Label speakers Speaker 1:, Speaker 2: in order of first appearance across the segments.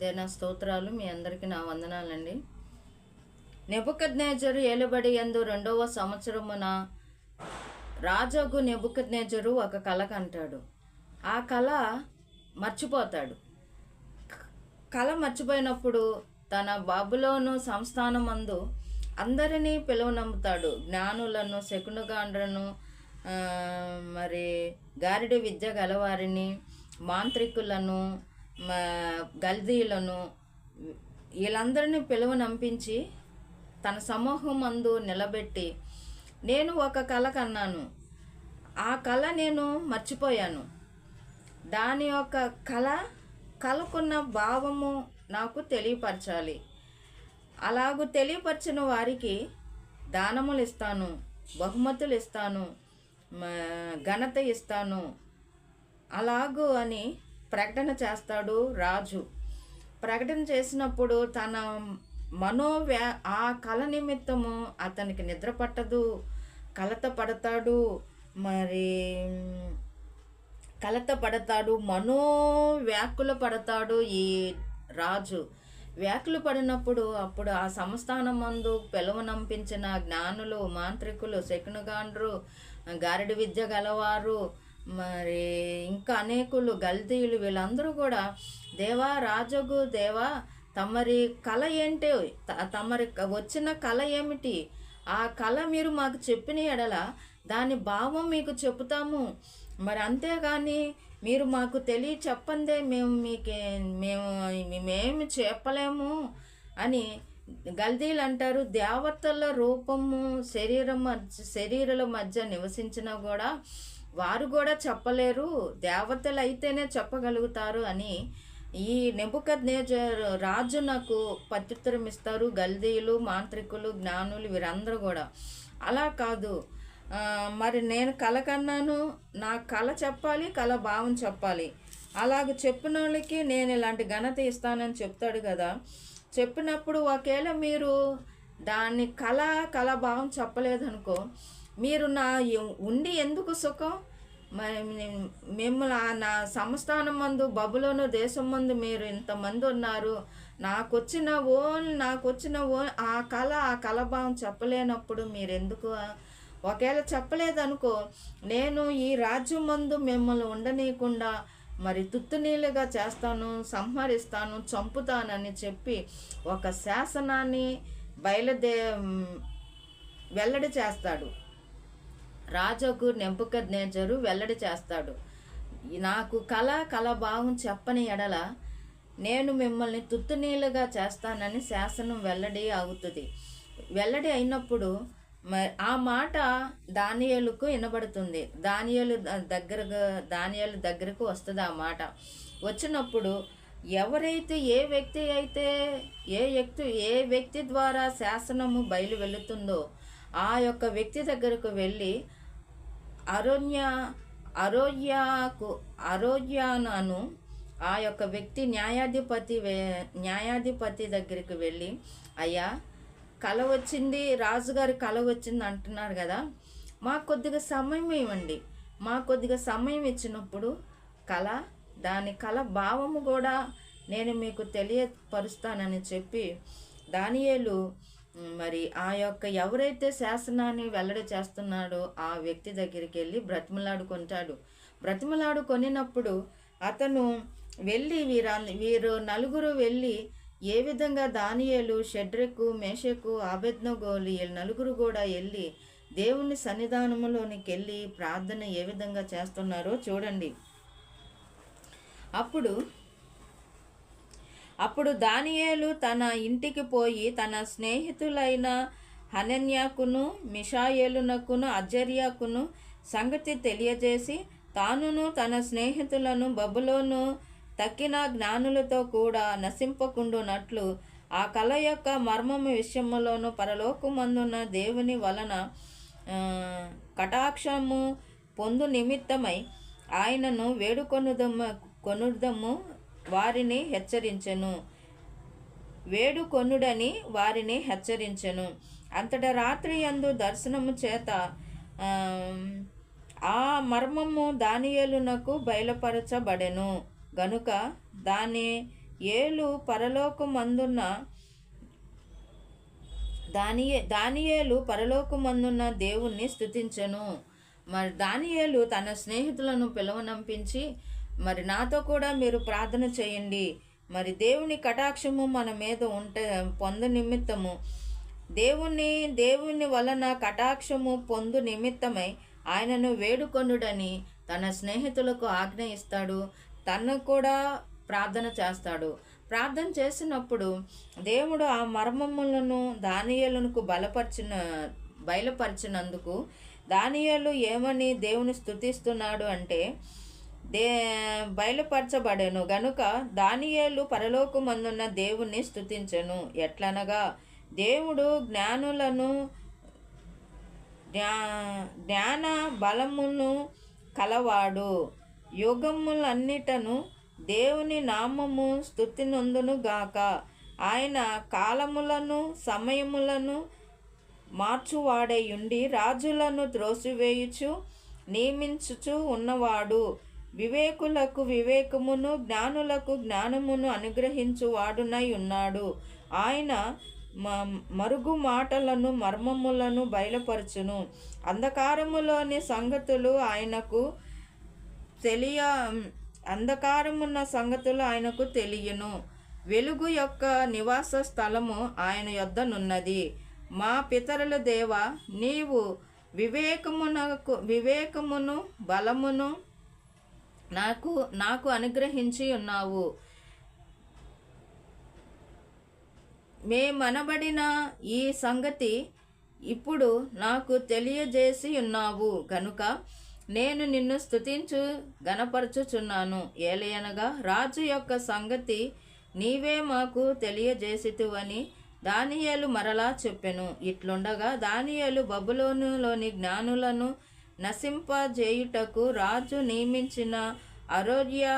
Speaker 1: దేనా స్తోత్రాలు మీ అందరికీ నా వందనాలండి. నెబుకద్నేజరు ఏలుబడి ఎందు రెండవ సంవత్సరమున రాజగు నెబుకద్నేజరు ఒక కళ కంటాడు. ఆ కళ మర్చిపోతాడు. కళ మర్చిపోయినప్పుడు తన బాబులోను సంస్థానమందు అందరినీ పిలువనమ్ముతాడు. జ్ఞానులను శకునుగాండ్రను మరి గారిడి విద్య గలవారిని మాంత్రికులను గల్దీలను వీళ్ళందరినీ పిలువనంపించి తన సమూహం మందు నిలబెట్టి నేను ఒక కళ కన్నాను. ఆ కళ నేను మర్చిపోయాను. దాని యొక్క కళ కలకున్న భావము నాకు తెలియపరచాలి. అలాగూ తెలియపరిచిన వారికి దానములు ఇస్తాను బహుమతులు ఇస్తాను ఘనత ఇస్తాను. అలాగూ అని ప్రకటన చేస్తాడు రాజు. ప్రకటన చేసినప్పుడు తన మనోవ్యా ఆ కళ నిమిత్తము అతనికి నిద్ర పట్టదు. కలత పడతాడు. మరి కలత పడతాడు. మనో వ్యాకుల పడతాడు ఈ రాజు. వ్యాకులు పడినప్పుడు అప్పుడు ఆ సంస్థానం మందు పిలువనంపించిన జ్ఞానులు మాంత్రికులు శకునుగాండ్రు గారడి విద్య గలవారు మరి ఇంకా అనేకులు గల్దీయులు వీళ్ళందరూ కూడా దేవా రాజగు దేవా తమరి కళ ఏంటి? త- తమరి వచ్చిన కళ ఏమిటి? ఆ కళ మీరు మాకు చెప్పిన ఎడల దాని భావం మీకు చెప్తాము మరి అంతేగాని మీరు మాకు తెలియ చెప్పందే మేము మీకే మేము మేమేమి చెప్పలేము అని గల్దీలు అంటారు దేవతల రూపము శరీరం మధ్య శరీరాల మధ్య నివసించినా కూడా వారు కూడా చెప్పలేరు దేవతలు అయితేనే చెప్పగలుగుతారు అని. ఈ నెబుకద్ రాజు నాకు ప్రత్యుత్తరం ఇస్తారు గల్దీలు మాంత్రికులు జ్ఞానులు వీరందరూ కూడా. అలా కాదు. మరి నేను కళ కన్నాను నా కళ చెప్పాలి కళ భావం చెప్పాలి. అలాగ చెప్పిన వాళ్ళకి నేను ఇలాంటి ఘనత ఇస్తానని చెప్తాడు కదా. చెప్పినప్పుడు ఒకవేళ మీరు దాన్ని కళ కళ భావం చెప్పలేదనుకో మీరు నా ఉండి ఎందుకు సుఖం? మరి మిమ్మల్ని నా సంస్థానం మందు బబులోను దేశం మందు మీరు ఇంతమంది ఉన్నారు. నాకొచ్చిన ఓన్ నాకొచ్చిన ఓ ఆ కళ ఆ కళభావం చెప్పలేనప్పుడు మీరు ఎందుకు ఒకవేళ చెప్పలేదనుకో నేను ఈ రాజ్యం మందు మిమ్మల్ని ఉండనీయకుండా మరి తుత్తునీలుగా చేస్తాను సంహరిస్తాను చంపుతానని చెప్పి ఒక శాసనాన్ని బయలుదే వెల్లడి చేస్తాడు. రాజుకు నెంపుక వెల్లడి చేస్తాడు. నాకు కళ కళ భావం చెప్పని ఎడల నేను మిమ్మల్ని తుత్తునీలుగా చేస్తానని శాసనం వెల్లడి అవుతుంది. వెల్లడి అయినప్పుడు ఆ మాట దానియలకు వినబడుతుంది. దానియలు దగ్గరకు దానియలు దగ్గరకు వస్తుంది ఆ మాట. వచ్చినప్పుడు ఎవరైతే ఏ వ్యక్తి అయితే ఏ వ్యక్తి ఏ వ్యక్తి ద్వారా శాసనము బయలు వెళుతుందో ఆ యొక్క వ్యక్తి దగ్గరకు వెళ్ళి అరోన్య అరోగ్యకు అరోగ్యానను ఆ యొక్క వ్యక్తి న్యాయాధిపతి వే- న్యాయాధిపతి దగ్గరికి వెళ్ళి అయ్యా కళ వచ్చింది రాజుగారి కళ వచ్చింది అంటున్నారు కదా మాకు కొద్దిగా సమయం ఇవ్వండి. మా కొద్దిగా సమయం ఇచ్చినప్పుడు కళ దాని కళ భావము కూడా నేను మీకు తెలియపరుస్తానని చెప్పి దానియేలు మరి ఆ యొక్క ఎవరైతే శాసనాన్ని వెల్లడి చేస్తున్నాడో ఆ వ్యక్తి దగ్గరికి వెళ్ళి బ్రతిమలాడుకుంటాడు బ్రతిమలాడు కొనినప్పుడు అతను వెళ్ళి వీరా వీరు నలుగురు వెళ్ళి ఏ విధంగా దానియేలు షడ్రెకు మేషకు ఆబెద్నగోలు వీళ్ళు నలుగురు కూడా వెళ్ళి దేవుని సన్నిధానములోనికి వెళ్ళి ప్రార్థన ఏ విధంగా చేస్తున్నారో చూడండి. అప్పుడు అప్పుడు దానియేలు తన ఇంటికి పోయి తన స్నేహితులైన హనన్యాకును మిషాయేలునకును అజర్యాకును సంగతి తెలియజేసి తానును తన స్నేహితులను బబులోను తక్కిన జ్ఞానులతో కూడా నశింపకుండునట్లు ఆ కళ యొక్క మర్మము విషయములోను పరలోకమందున్న దేవుని వలన కటాక్షము పొందు నిమిత్తమై ఆయనను వేడుకొనుదమ్మ కొనుదము వారిని హెచ్చరించెను. వేడుకొనుడని వారిని హెచ్చరించెను. అంతట రాత్రి యందు దర్శనము చేత ఆ, మర్మము దానియేలునకు బయలుపరచబడెను. గనుక దాని ఏలు పరలోకమందున్న దానియే దానియేలు పరలోకమందున్న దేవుణ్ణి స్థుతించెను మరి దానియేలు తన స్నేహితులను పిలవనంపించి మరి నాతో కూడా మీరు ప్రార్థన చేయండి. మరి దేవుని కటాక్షము మన మీద ఉంటే పొందు నిమిత్తము. దేవుని దేవుని వలన కటాక్షము పొందు నిమిత్తమై ఆయనను వేడుకొనుడని తన స్నేహితులకు ఆజ్ఞ ఇస్తాడు. తను కూడా ప్రార్థన చేస్తాడు. ప్రార్థన చేసినప్పుడు దేవుడు ఆ మర్మములను దానియేలునకు బలపరిచిన బయలుపరిచినందుకు దానియలు ఏమని దేవుని స్థుతిస్తున్నాడు అంటే దే బయలుపరచబడెను. గనుక దానియేలు పరలోకమందున్న దేవుణ్ణి స్థుతించెను ఎట్లనగా దేవుడు జ్ఞానులను జ్ఞా జ్ఞాన బలమును కలవాడు. యుగములన్నిటను దేవుని నామము స్థుతినందును గాక. ఆయన కాలములను సమయములను మార్చువాడేయుండి రాజులను త్రోసివేయుచు నియమించుచు ఉన్నవాడు. వివేకులకు వివేకమును జ్ఞానులకు జ్ఞానమును అనుగ్రహించువాడునై ఉన్నాడు. ఆయన మ- మరుగు మాటలను మర్మములను బయలుపరచును. అంధకారములోని సంగతులు ఆయనకు తెలియ అంధకారమున్న సంగతులు ఆయనకు తెలియను. వెలుగు యొక్క నివాస స్థలము ఆయన యొద్దనున్నది. మా పితరుల దేవ నీవు వివేకమునకు వివేకమును బలమును నాకు నాకు అనుగ్రహించి ఉన్నావు. మేమనబడిన ఈ సంగతి ఇప్పుడు నాకు తెలియజేసి ఉన్నావు. కనుక నేను నిన్ను స్థుతించు గనపరచుచున్నాను ఏలయనగా రాజు యొక్క సంగతి నీవే మాకు తెలియజేసితువని దానియేలు మరలా చెప్పెను. ఇట్లుండగా దానియేలు బబులోనులోని జ్ఞానులను నశింపజేయుటకు రాజు నియమించిన అరోర్యా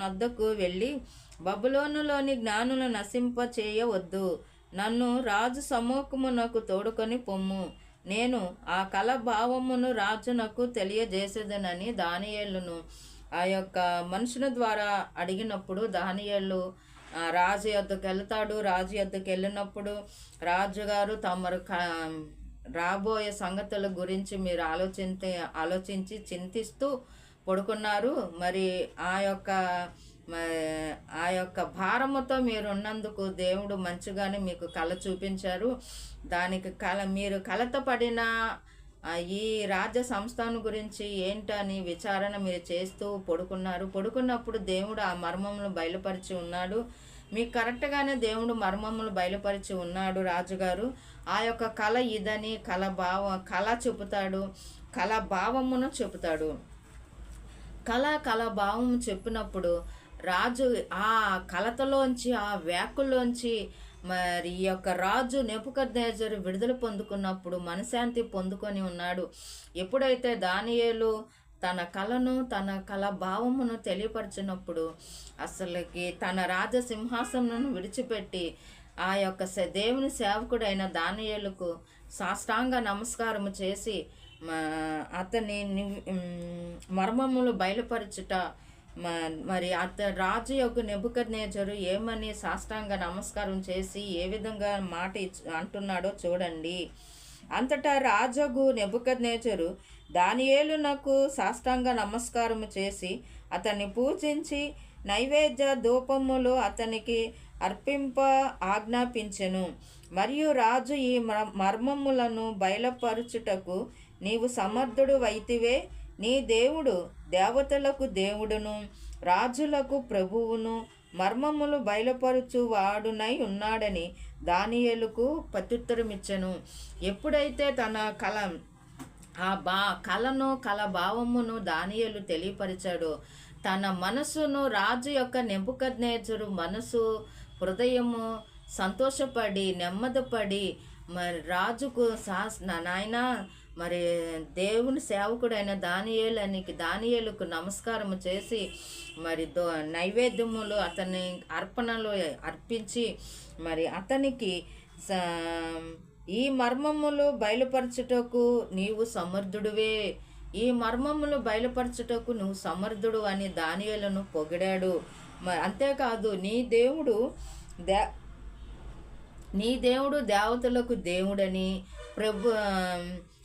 Speaker 1: నద్దకు వెళ్ళి బబులోనులోని జ్ఞానులను నశింప చేయవద్దు నన్ను రాజు సమ్మూఖమునకు తోడుకొని పొమ్ము. నేను ఆ కల భావమును రాజునకు తెలియజేసేదనని దానియేలును. ఆ యొక్క మనుషుల ద్వారా అడిగినప్పుడు దానియేళ్ళు రాజు యొద్దకు వెళ్తాడు. రాజు యొద్దకు వెళ్ళినప్పుడు రాజుగారు తమరు క రాబోయే సంగతుల గురించి మీరు ఆలోచించి ఆలోచించి చింతిస్తూ పడుకున్నారు. మరి ఆ యొక్క ఆ యొక్క భారముతో మీరు ఉన్నందుకు దేవుడు మంచిగానే మీకు కళ చూపించారు. దానికి కళ మీరు కలత పడిన ఈ రాజ్య సంస్థను గురించి ఏంటని విచారణ మీరు చేస్తూ పడుకున్నారు. పడుకున్నప్పుడు దేవుడు ఆ మర్మమును బయలుపరిచి ఉన్నాడు. మీకు కరెక్ట్గానే దేవుడు మర్మములు బయలుపరిచి ఉన్నాడు రాజుగారు. ఆ యొక్క కళ ఇదని కళ భావ కళ చెబుతాడు కళ భావమును చెబుతాడు. కళ కళ భావం చెప్పినప్పుడు రాజు ఆ కలతలోంచి ఆ వ్యాకుల్లోంచి మరి ఈ యొక్క రాజు నెపుకద్నేజరు విడుదల పొందుకున్నప్పుడు మనశాంతి పొందుకొని ఉన్నాడు. ఎప్పుడైతే దానియేలు తన కళను తన కళ భావమును తెలియపరిచినప్పుడు అసలుకి తన రాజసింహాసనం విడిచిపెట్టి ఆ యొక్క సే- దేవుని సేవకుడైన దానియేలుకు సాష్టాంగ నమస్కారము చేసి మా- అతని మర్మములు బయలుపరచుట మ- మరి అత రాజు యొక్క నెబుకద్నేజరు ఏమని సాష్టాంగ నమస్కారం చేసి ఏ విధంగా మాట అంటున్నాడో చూడండి. అంతటా రాజగు నెబుకద్నేజరు దానియేలునకు సాష్టాంగ నమస్కారం చేసి అతన్ని పూజించి నైవేద్య ధూపములు అతనికి అర్పింప ఆజ్ఞాపించెను. మరియు రాజు ఈ మర్మములను బయలపరుచుటకు నీవు సమర్థుడు వైతివే. నీ దేవుడు దేవతలకు దేవుడును రాజులకు ప్రభువును మర్మములు బయలుపరుచు వాడునై ఉన్నాడని దానియలకు ప్రత్యుత్తరమిచ్చను. ఎప్పుడైతే తన కళ ఆ బా కళను కళ భావమును దానియలు తెలియపరిచాడు తన మనసును రాజు యొక్క నెంపుకద్నేచరు మనసు హృదయము సంతోషపడి నెమ్మదిపడి మరి రాజుకు సాస్ నా నాయన మరి దేవుని సేవకుడైన దానియేలనికి దానియేలుకు నమస్కారం చేసి మరి దో నైవేద్యములు అతని అర్పణలు అర్పించి మరి అతనికి స- ఈ మర్మములు బయలుపరచుటకు నీవు సమర్థుడివే. ఈ మర్మములు బయలుపరచుటకు నువ్వు సమర్థుడు అని దానియలను పొగిడాడు. అంతేకాదు నీ దేవుడు దే నీ దేవుడు దేవతలకు దేవుడని ప్రభు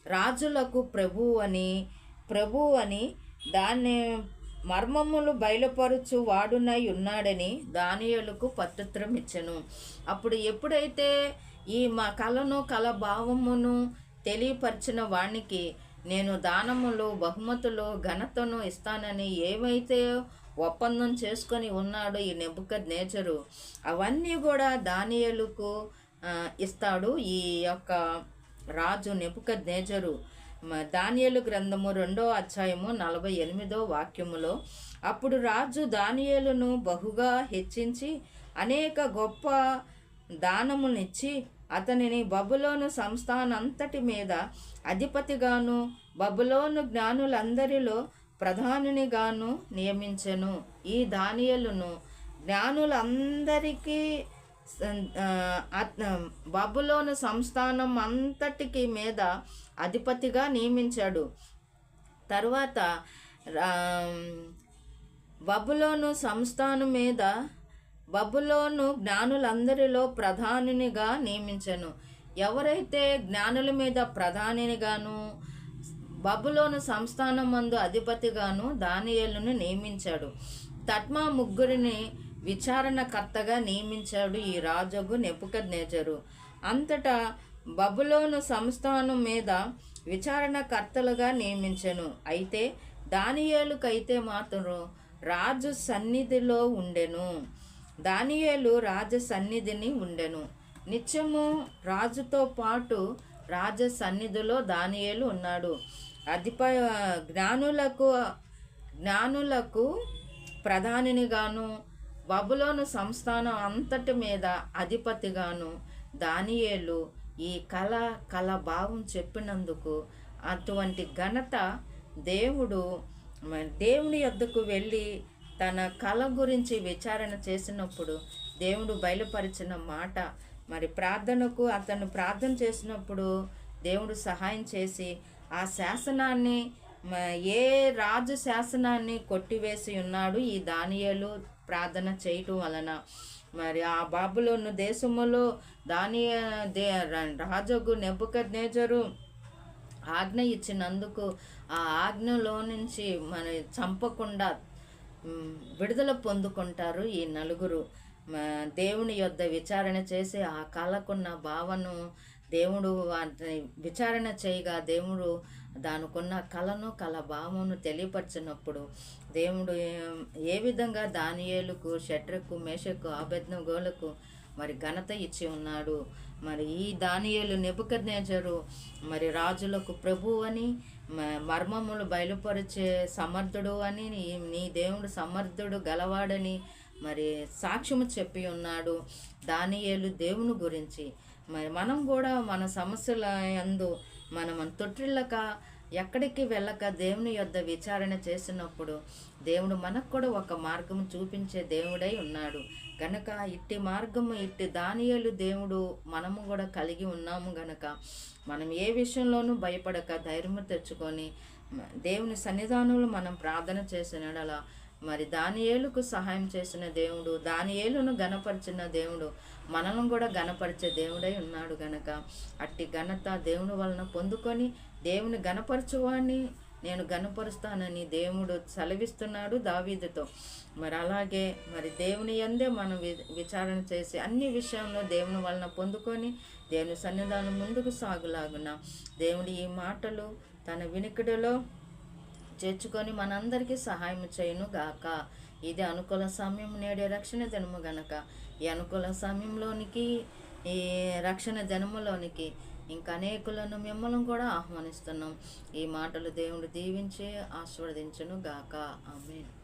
Speaker 1: రాజులకు ప్రభు అని ప్రభు అని దాన్ని మర్మములు బయలుపరుచు వాడునై ఉన్నాడని దానియలకు పత్రం ఇచ్చను. అప్పుడు ఎప్పుడైతే ఈ మా కళను కళ భావమును తెలియపరిచిన వానికి నేను దానములు బహుమతులు ఘనతను ఇస్తానని ఏమైతే ఒప్పందం చేసుకొని ఉన్నాడు ఈ నెబుకద్ నేచరు అవన్నీ కూడా దానియలకు ఇస్తాడు ఈ యొక్క రాజు నెబుకద్ నేచరు దానియలు గ్రంథము రెండో అధ్యాయము నలభై ఎనిమిదో వాక్యములో అప్పుడు రాజు దానియలను బహుగా హెచ్చించి అనేక గొప్ప దానమునిచ్చి అతనిని బబులోను సంస్థానంతటి మీద అధిపతిగాను బబులోను జ్ఞానులందరిలో ప్రధానునిగాను నియమించెను. ఈ దానియలును జ్ఞానులందరికీ బబులోను సంస్థానం అంతటికి మీద అధిపతిగా నియమించాడు. తర్వాత బబులోను సంస్థానం మీద బబులోను జ్ఞానులందరిలో ప్రధానినిగా నియమించను. ఎవరైతే జ్ఞానుల మీద ప్రధానినిగాను బబులోను సంస్థానం మందు అధిపతిగాను దానియేలును నియమించాడు. తట్మా ముగ్గురిని విచారణకర్తగా నియమించాడు ఈ రాజుకు నెపుక నేచరు అంతటా బబులోను సంస్థానం మీద విచారణకర్తలుగా నియమించను. అయితే దానియేలుకైతే మాత్రం రాజు సన్నిధిలో ఉండెను. దానియేలు రాజ సన్నిధిని ఉండెను. నిత్యము రాజుతో పాటు రాజ సన్నిధిలో దానియేలు ఉన్నాడు. అధిప జ్ఞానులకు జ్ఞానులకు ప్రధానినిగాను బబులోను సంస్థానం అంతటి మీద అధిపతిగాను దానియేలు ఈ కళ కళ భావం చెప్పినందుకు అటువంటి ఘనత దేవుడు దేవుని యొద్దకు వెళ్ళి తన కళ గురించి విచారణ చేసినప్పుడు దేవుడు బయలుపరిచిన మాట మరి ప్రార్థనకు అతను ప్రార్థన చేసినప్పుడు దేవుడు సహాయం చేసి ఆ శాసనాన్ని ఏ రాజు శాసనాన్ని కొట్టివేసి ఉన్నాడు ఈ దానియలు ప్రార్థన చేయటం వలన. మరి ఆ బాబులోను దేశములో దానియ దే రాజుకు నెబ్బుకద్నేజరు ఆజ్ఞ ఇచ్చినందుకు ఆ ఆజ్ఞలో నుంచి మన చంపకుండా విడుదల పొందుకుంటారు ఈ నలుగురు. దేవుని యొద్ద విచారణ చేసి ఆ కళకున్న భావను దేవుడు వాటిని విచారణ చేయగా దేవుడు దానికున్న కళను కళ భావమును తెలియపరిచినప్పుడు దేవుడు ఏ- విధంగా దానియేలుకు షట్రకు మేషకు ఆబెద్నగోలకు మరి ఘనత ఇచ్చి ఉన్నాడు. మరి ఈ దానియలు నెబుకద్నేజరు మరి రాజులకు ప్రభు అని మ- మర్మములు బయలుపరిచే సమర్థుడు అని నీ నీ దేవుడు సమర్థుడు గలవాడని మరి సాక్ష్యము చెప్పి ఉన్నాడు దానియేలు దేవుని గురించి. మరి మనం కూడా మన సమస్యల యందు మనం తొట్టిల్లక ఎక్కడికి వెళ్ళక దేవుని యొద్ద విచారణ చేసినప్పుడు దేవుడు మనకు కూడా ఒక మార్గం చూపించే దేవుడై ఉన్నాడు. గనక ఇట్టి మార్గము ఇట్టి దానియేలు దేవుడు మనము కూడా కలిగి ఉన్నాము గనక మనం ఏ విషయంలోనూ భయపడక ధైర్యం తెచ్చుకొని దేవుని సన్నిధానంలో మనం ప్రార్థన చేసిన యెడల మరి దానియేలుకు సహాయం చేసిన దేవుడు దానియేలును గణపరిచిన దేవుడు మనల్ని కూడా గణపరిచే దేవుడై ఉన్నాడు గనక. అట్టి ఘనత దేవుని వలన పొందుకొని దేవుని గణపరచువాడిని నేను గణపరుస్తానని దేవుడు సెలవిస్తున్నాడు దావీదుతో. మరి అలాగే మరి దేవుని యందే మనం వి- విచారణ చేసి అన్ని విషయంలో దేవుని వలన పొందుకొని దేవుని సన్నిధానం ముందుకు సాగులాగున దేవుడి ఈ మాటలు తన వినికిడిలో చేర్చుకొని మనందరికీ సహాయం చేయను గాక. ఇది అనుకూల సమయం నేడే రక్షణ దినము గనక. ఈ అనుకూల సమయంలోనికి ఈ రక్షణ దినములోనికి ఇంకా అనేకులను మిమ్మల్ని కూడా ఆహ్వానిస్తున్నాం. ఈ మాటలు దేవుడు దీవించి ఆస్వాదించును గాక ఆమెను.